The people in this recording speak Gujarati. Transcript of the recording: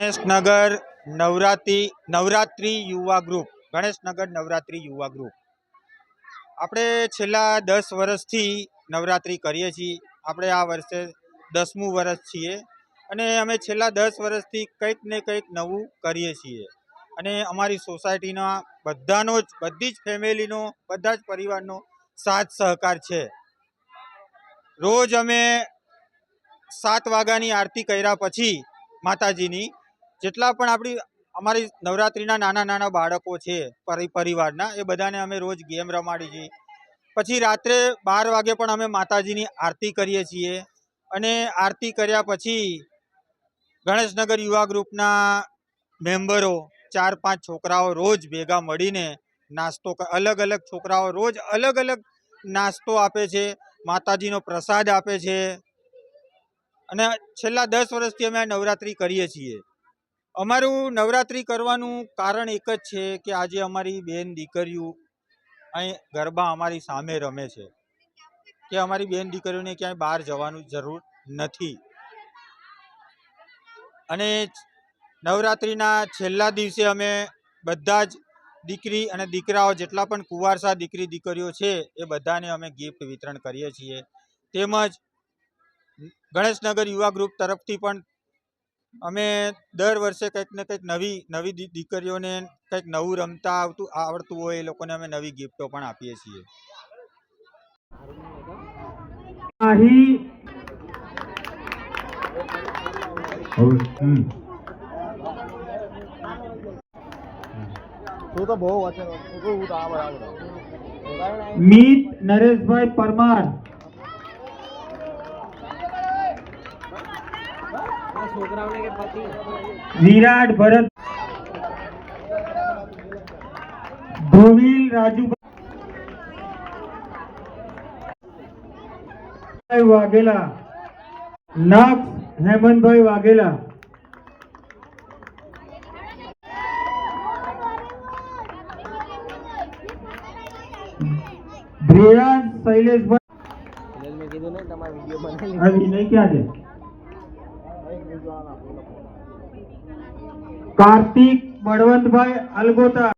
ગણેશનગર નવરાત્રી, નવરાત્રિ યુવા ગ્રુપ, ગણેશનગર નવરાત્રિ યુવા ગ્રુપ. આપણે છેલ્લા દસ વર્ષથી નવરાત્રિ કરીએ છીએ. આપણે આ વર્ષે દસમું વર્ષ છીએ અને અમે છેલ્લા દસ વર્ષથી કંઈક ને કંઈક નવું કરીએ છીએ. અને અમારી સોસાયટીના બધાનો જ, બધી જ ફેમિલીનો, બધા જ પરિવારનો સાથ સહકાર છે. રોજ અમે સાત વાગ્યાની આરતી કર્યા પછી માતાજીની જેટલા પણ આપણી, અમારી નવરાત્રિના નાના નાના બાળકો છે, પરિ પરિવારના, એ બધાને અમે રોજ ગેમ રમાડી છીએ પછી રાત્રે બાર વાગે પણ અમે માતાજીની આરતી કરીએ છીએ. અને આરતી કર્યા પછી ગણેશનગર યુવા ગ્રુપના મેમ્બરો, ચાર પાંચ છોકરાઓ રોજ ભેગા મળીને નાસ્તો અલગ અલગ છોકરાઓ રોજ અલગ અલગ નાસ્તો આપે છે, માતાજીનો પ્રસાદ આપે છે. અને છેલ્લા દસ વર્ષથી અમે નવરાત્રિ કરીએ છીએ. અમારું નવરાત્રિ કરવાનું કારણ એક જ છે કે આજે અમારી બેન દીકરીઓ અહીં ગરબા અમારી સામે રમે છે. કે અમારી બેન દીકરીઓને ક્યાંય બહાર જવાનું જરૂર નથી. અને નવરાત્રિના છેલ્લા દિવસે અમે બધા જ દીકરી અને દીકરાઓ જેટલા પણ કુંવારસા દીકરી દીકરીઓ છે એ બધાને અમે ગિફ્ટ વિતરણ કરીએ છીએ. તેમજ ગણેશનગર યુવા ગ્રુપ તરફથી પણ અમે દર વર્ષે કંઈક ને કંઈક નવી નવી દીકરીઓને કંઈક નવું રમતા આવતું આવડતું હોય એ લોકોને અમે નવી ગિફ્ટો પણ આપીએ છીએ. તું બહુ મીત નરેશભાઈ પરમાર. વિરાટ ભરત. ધોવિલ રાજુભાઈ વાઘેલા. નક્ષ હેમંતભાઈ વાઘેલા. ધ્રેયાંશ શૈલેષભાઈ. વિનય ક્યાં છે? કાર્તિક બળવંતભાઈ અલગોતા.